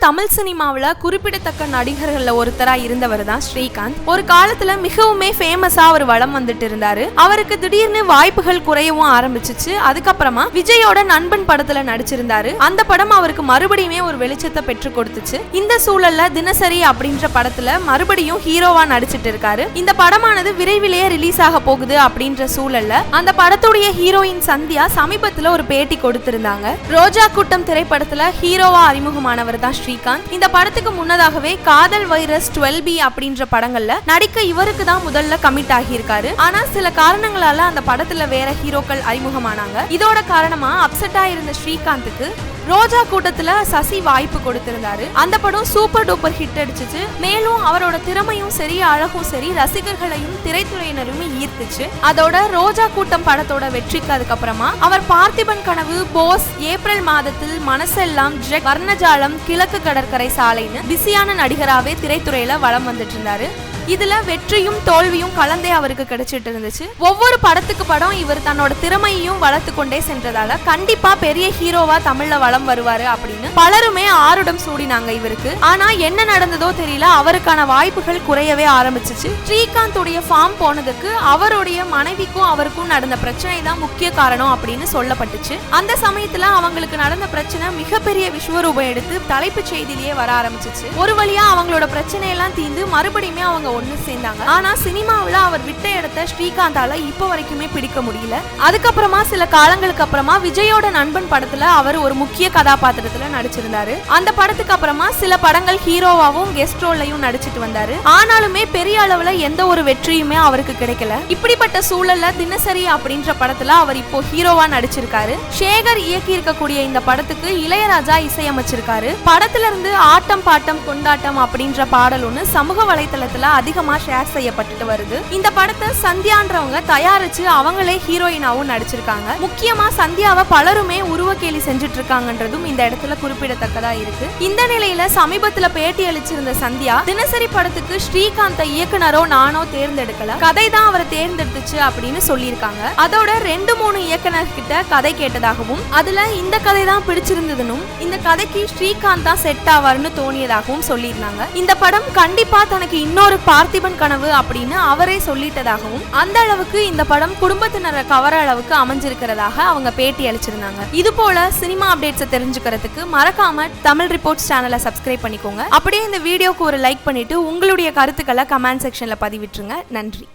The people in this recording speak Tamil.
தமிழ் சினிமாவில் குறிப்பிடத்தக்க நடிகர்களில் ஒருத்தராக இருந்தவர் தான் ஸ்ரீகாந்த். ஒரு காலத்தில் மிகவுமே ஃபேமஸாக அவர் வளம் வந்துட்டு இருந்தார். அவருக்கு திடீர்னு வாய்ப்புகள் குறையவும் ஆரம்பிச்சிச்சு. அதுக்கப்புறமா விஜயோட நண்பன் படத்தில் நடிச்சிருந்தாரு. அந்த படம் அவருக்கு மறுபடியுமே ஒரு வெளிச்சத்தை பெற்று கொடுத்துச்சு. இந்த சூழல்ல தினசரி அப்படின்ற படத்துல மறுபடியும் ஹீரோவா நடிச்சிட்டு இருக்காரு. இந்த படமானது விரைவிலேயே ரிலீஸ் ஆக போகுது அப்படின்ற சூழல்ல அந்த படத்துடைய ஹீரோயின் சந்தியா சமீபத்தில் ஒரு பேட்டி கொடுத்திருந்தாங்க. ரோஜா கூட்டம் திரைப்படத்துல ஹீரோவா அறிமுகமானவர் தான் ஸ்ரீகாந்த். இந்த படத்துக்கு முன்னதாகவே காதல் வைரஸ் டுவெல் பி அப்படின்ற படங்கள்ல நடிக்க இவருக்கு தான் முதல்ல கமிட் ஆகியிருக்காரு. ஆனா சில காரணங்களால அந்த படத்துல வேற ஹீரோக்கள் அறிமுகமானாங்க. இதோட காரணமா அப்செட்டா இருந்த ஸ்ரீகாந்துக்கு ரோஜா கூட்டத்துல சசி வாய்ப்பு கொடுத்திருந்தாரு. அந்த படம் சூப்பர் டூப்பர் ஹிட் அடிச்சுச்சு. மேலும் அவரோட திறமையும் சரி அழகும் சரி ரசிகர்களையும் திரைத்துறையினருமே ஈர்த்துச்சு. அதோட ரோஜா கூட்டம் படத்தோட வெற்றிக்கு அதுக்கப்புறமா அவர் பார்த்திபன் கனவு போஸ் ஏப்ரல் மாதத்தில் மனசெல்லாம் வர்ணஜாலம் கிழக்கு கடற்கரை சாலைன்னு பிஸியான நடிகராகவே திரைத்துறையில வலம் வந்துட்டு இருந்தாரு. இதுல வெற்றியும் தோல்வியும் கலந்தே அவருக்கு கிடைச்சிட்டு இருந்துச்சு. ஒவ்வொரு படத்துக்கு படம் இவர் தன்னோட திறமையையும் வளர்த்து கொண்டே சென்றதால கண்டிப்பா பெரிய ஹீரோவா தமிழ்ல வளம் வருவாரு அப்படின்னு பலருமே ஆருடம் சூடினாங்க இவருக்கு. ஆனா என்ன நடந்ததோ தெரியல அவருக்கான வாய்ப்புகள் குறையவே ஆரம்பிச்சிச்சு. ஸ்ரீகாந்த் உடைய ஃபார்ம் போனதுக்கு அவருடைய மனைவிக்கும் அவருக்கும் நடந்த பிரச்சனை தான் முக்கிய காரணம் அப்படின்னு சொல்லப்பட்டுச்சு. அந்த சமயத்துல அவங்களுக்கு நடந்த பிரச்சனை மிகப்பெரிய விஸ்வரூபம் எடுத்து தலைப்புச் செய்தியிலேயே வர ஆரம்பிச்சிச்சு. ஒரு வழியா அவங்களோட பிரச்சனையெல்லாம் தீர்ந்து மறுபடியுமே அவங்க ஒண்ணு சேர்ந்தாங்க. ஆனா சினிமாவுல அவர் விட்ட இடத்த ஸ்ரீகாந்தால இப்போ வரைக்குமே பிடிக்க முடியல. அதுக்கப்புறமா சில காலங்களுக்கு அப்புறமா விஜயோட நண்பன் படத்துல அவர் ஒரு முக்கிய கதாபாத்திரத்துல நடிச்சிருந்தாரு. அந்த படத்துக்கு அப்புறமா சில படங்கள் ஹீரோவாவும் கெஸ்ட் ரோல்லையும் நடிச்சிட்டு வந்தாரு. ஆனாலுமே பெரிய அளவுல எந்த ஒரு வெற்றியுமே அவருக்கு கிடைக்கல. இப்படிப்பட்ட சூழல்ல தினசரி அப்படின்ற படத்துல அவர் இப்போ ஹீரோவா நடிச்சிருக்காரு. சேகர் இயக்கி இருக்கக்கூடிய இந்த படத்துக்கு இளையராஜா இசையமைச்சிருக்காரு. படத்துல இருந்து ஆட்டம் பாட்டம் கொண்டாட்டம் அப்படின்ற பாடல் ஒண்ணு சமூக வலைத்தளத்துல அதிகமா ஷேர் செய்யப்பட்டுட்டு வருது. இந்த படத்தை சந்தியான்றவங்க தயாரிச்சு அவங்களே ஹீரோயினாவும் நடிச்சிருக்காங்க. முக்கியமா சந்தியாவை பலருமே உருவக்கேலி செஞ்சுட்டு இருக்காங்கன்றதும் இந்த இடத்துல குறிப்பிடத்தக்கதா இருக்கு. இந்த நிலையில சமீபத்துல பேட்டி அளிச்சிருந்த சந்தியா தினசரி படத்துக்கு ஸ்ரீகாந்த இயக்குனரோ நானோ தேர்ந்தெடுக்கல. கதை தான் அவரை தேர்ந்தெடுத்துச்சு அப்படின்னு சொல்லியிருக்காங்க. அதோட ரெண்டு மூணு இயக்குனர் கிட்ட கதை கேட்டதாகவும் அதுல இந்த கதை தான் பிடிச்சிருந்ததுனும் இந்த கதைக்கு ஸ்ரீகாந்த் தான் செட் ஆவார்னு தோணியதாகவும் சொல்லியிருந்தாங்க. இந்த படம் கண்டிப்பா தனக்கு இன்னொரு பார்த்திபன் கனவு அப்படின்னு அவரே சொல்லிட்டதாகவும் அந்த அளவுக்கு இந்த படம் குடும்பத்தினரை கவர அளவுக்கு அமைஞ்சிருக்கிறதாக அவங்க பேட்டி அளிச்சிருந்தாங்க. இது போல சினிமா அப்டேட்ஸை தெரிஞ்சுக்கிறதுக்கு மறக்காம தமிழ் ரிப்போர்ட்ஸ் சேனலை சப்ஸ்கிரைப் பண்ணிக்கோங்க. அப்படியே இந்த வீடியோக்கு ஒரு லைக் பண்ணிட்டு உங்களுடைய கருத்துக்களை கமெண்ட் செக்ஷன்ல பதிவிட்டுருங்க. நன்றி.